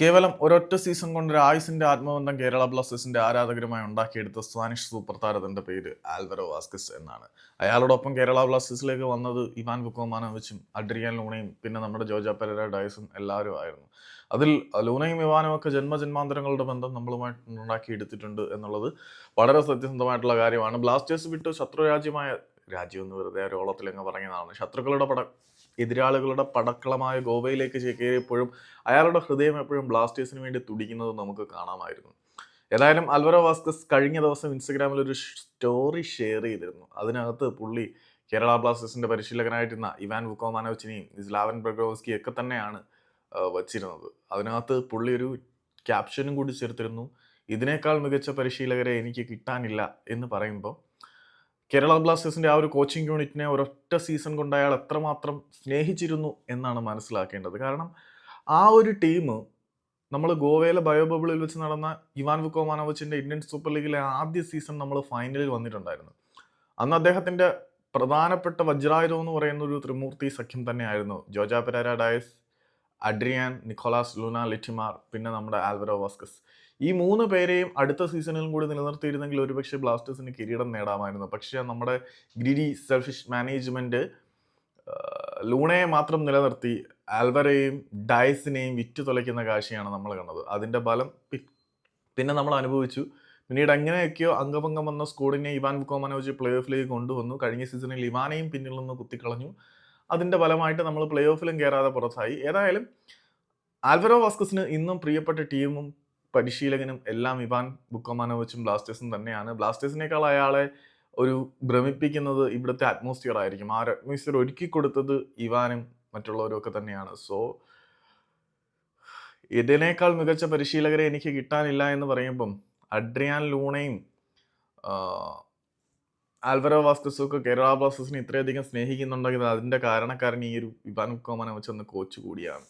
കേവലം ഒരൊറ്റ സീസൺ കൊണ്ട് ഒരു ആയുസിന്റെ ആത്മബന്ധം കേരള ബ്ലാസ്റ്റേഴ്സിന്റെ ആരാധകരുമായി ഉണ്ടാക്കിയെടുത്ത സ്പാനിഷ് സൂപ്പർ താരത്തിന്റെ പേര് ആൽവറോ വാസ്കസ് എന്നാണ്. അയാളോടൊപ്പം കേരള ബ്ലാസ്റ്റേഴ്സിലേക്ക് വന്നത് ഇവാൻ ബുക്കോമാനോവിച്ചും അഡ്രിയാൻ ലൂണയും പിന്നെ നമ്മുടെ ജോജ പെരര ഡയസും എല്ലാവരും ആയിരുന്നു. അതിൽ ലൂണയും ഇവാനും ഒക്കെ ജന്മജന്മാന്തരങ്ങളുടെ ബന്ധം നമ്മളുമായി ഉണ്ടാക്കിയെടുത്തിട്ടുണ്ട് എന്നുള്ളത് വളരെ സത്യസന്ധമായിട്ടുള്ള കാര്യമാണ്. ബ്ലാസ്റ്റേഴ്സ് വിട്ട് ശത്രുരാജ്യമായ രാജ്യം എന്ന് വെറുതെ ഒരു ഓളത്തിലങ്ങ് പറഞ്ഞതാണ് ശത്രുക്കളുടെ പട എതിരാളികളുടെ പടക്കളമായ ഗോവയിലേക്ക് ചേക്കേറിയപ്പോഴും അയാളുടെ ഹൃദയം എപ്പോഴും ബ്ലാസ്റ്റേഴ്സിന് വേണ്ടി തുടിക്കുന്നത് നമുക്ക് കാണാമായിരുന്നു. ഏതായാലും അൽവറോ വാസ്കസ് കഴിഞ്ഞ ദിവസം ഇൻസ്റ്റഗ്രാമിൽ ഒരു സ്റ്റോറി ഷെയർ ചെയ്തിരുന്നു. അതിനകത്ത് പുള്ളി കേരള ബ്ലാസ്റ്റേഴ്സിന്റെ പരിശീലകനായിരുന്ന ഇവാൻ വുക്കോമാനോച്ചിനെയും ലാവൻ ബ്രഗോസ്കി ഒക്കെ തന്നെയാണ് വച്ചിരുന്നത്. അതിനകത്ത് പുള്ളി ഒരു ക്യാപ്ഷനും കൂടി ചേർത്തിരുന്നു. ഇതിനേക്കാൾ മികച്ച പരിശീലകരെ എനിക്ക് കിട്ടാനില്ല എന്ന് പറയുമ്പോൾ കേരള ബ്ലാസ്റ്റേഴ്സിന്റെ ആ ഒരു കോച്ചിങ് യൂണിറ്റിനെ ഒരൊറ്റ സീസൺ കൊണ്ട് അയാൾ എത്രമാത്രം സ്നേഹിച്ചിരുന്നു എന്നാണ് മനസ്സിലാക്കേണ്ടത്. കാരണം ആ ഒരു ടീം നമ്മൾ ഗോവയിലെ ബയോബബിളിൽ വെച്ച് നടന്ന ഇവാൻ വുക്കോമാനോവിച്ചിന്റെ ഇന്ത്യൻ സൂപ്പർ ലീഗിലെ ആദ്യ സീസൺ നമ്മൾ ഫൈനലിൽ വന്നിട്ടുണ്ടായിരുന്നു. അന്ന് അദ്ദേഹത്തിന്റെ പ്രധാനപ്പെട്ട വജ്രായുധം എന്ന് പറയുന്ന ഒരു ത്രിമൂർത്തി സഖ്യം തന്നെയായിരുന്നു. ജോജ Pereyra Diaz Adrian Nicolas Luna ലിറ്റിമാർ പിന്നെ നമ്മുടെ ആൽവറോ വാസ്കസ്. ഈ മൂന്ന് പേരെയും അടുത്ത സീസണിലും കൂടി നിലനിർത്തിയിരുന്നെങ്കിൽ ഒരുപക്ഷെ ബ്ലാസ്റ്റേഴ്സിന് കിരീടം നേടാമായിരുന്നു. പക്ഷേ നമ്മുടെ ഗ്രിഡി സെൽഫിഷ് മാനേജ്മെന്റ് ലൂണയെ മാത്രം നിലനിർത്തി ആൽവറയെയും ഡയസിനെയും വിറ്റ് തുലയ്ക്കുന്ന കാഴ്ചയാണ് നമ്മൾ കണ്ടത്. അതിന്റെ ബലം പിന്നെ നമ്മൾ അനുഭവിച്ചു. പിന്നീട് എങ്ങനെയൊക്കെയോ അംഗഭംഗം വന്ന സ്കോഡിനെ ഇവാൻ ബുക്കോമനോവിച്ച് പ്ലേ ഓഫിലേക്ക് കൊണ്ടുവന്നു. കഴിഞ്ഞ സീസണിൽ ഇവാനെയും പിന്നിൽ നിന്ന് കുത്തിക്കളഞ്ഞു. അതിന്റെ ഫലമായിട്ട് നമ്മൾ പ്ലേ ഓഫിലും കയറാതെ പുറത്തായി. ഏതായാലും ആൽവറോ വാസ്കസിന് ഇന്നും പ്രിയപ്പെട്ട ടീമും പരിശീലകനും എല്ലാം ഇവാൻ ബുക്കോമാനോവിച്ചും ബ്ലാസ്റ്റേഴ്സും തന്നെയാണ്. ബ്ലാസ്റ്റേഴ്സിനേക്കാൾ അയാളെ ഒരു ഭ്രമിപ്പിക്കുന്നത് ഇവിടുത്തെ അറ്റ്മോസ്ഫിയർ ആയിരിക്കും. ആ ഒരു അറ്റ്മോസ്ഫിയർ ഒരുക്കി കൊടുത്തത് ഇവാനും മറ്റുള്ളവരും ഒക്കെ തന്നെയാണ്. സോ ഇതിനേക്കാൾ മികച്ച പരിശീലകരെ എനിക്ക് കിട്ടാനില്ല എന്ന് പറയുമ്പം അഡ്രിയാൻ ലൂണയും ആ, വാസ്തുസുക്ക് കേരള ബ്ലാസ്റ്റേഴ്സിനെ ഇത്രയധികം സ്നേഹിക്കുന്നുണ്ടെങ്കിൽ അതിന്റെ കാരണക്കാരൻ ഈ ഒരു ഇവാൻ കോമനെ വെച്ചൊന്ന് കോച്ച് കൂടിയാണ്.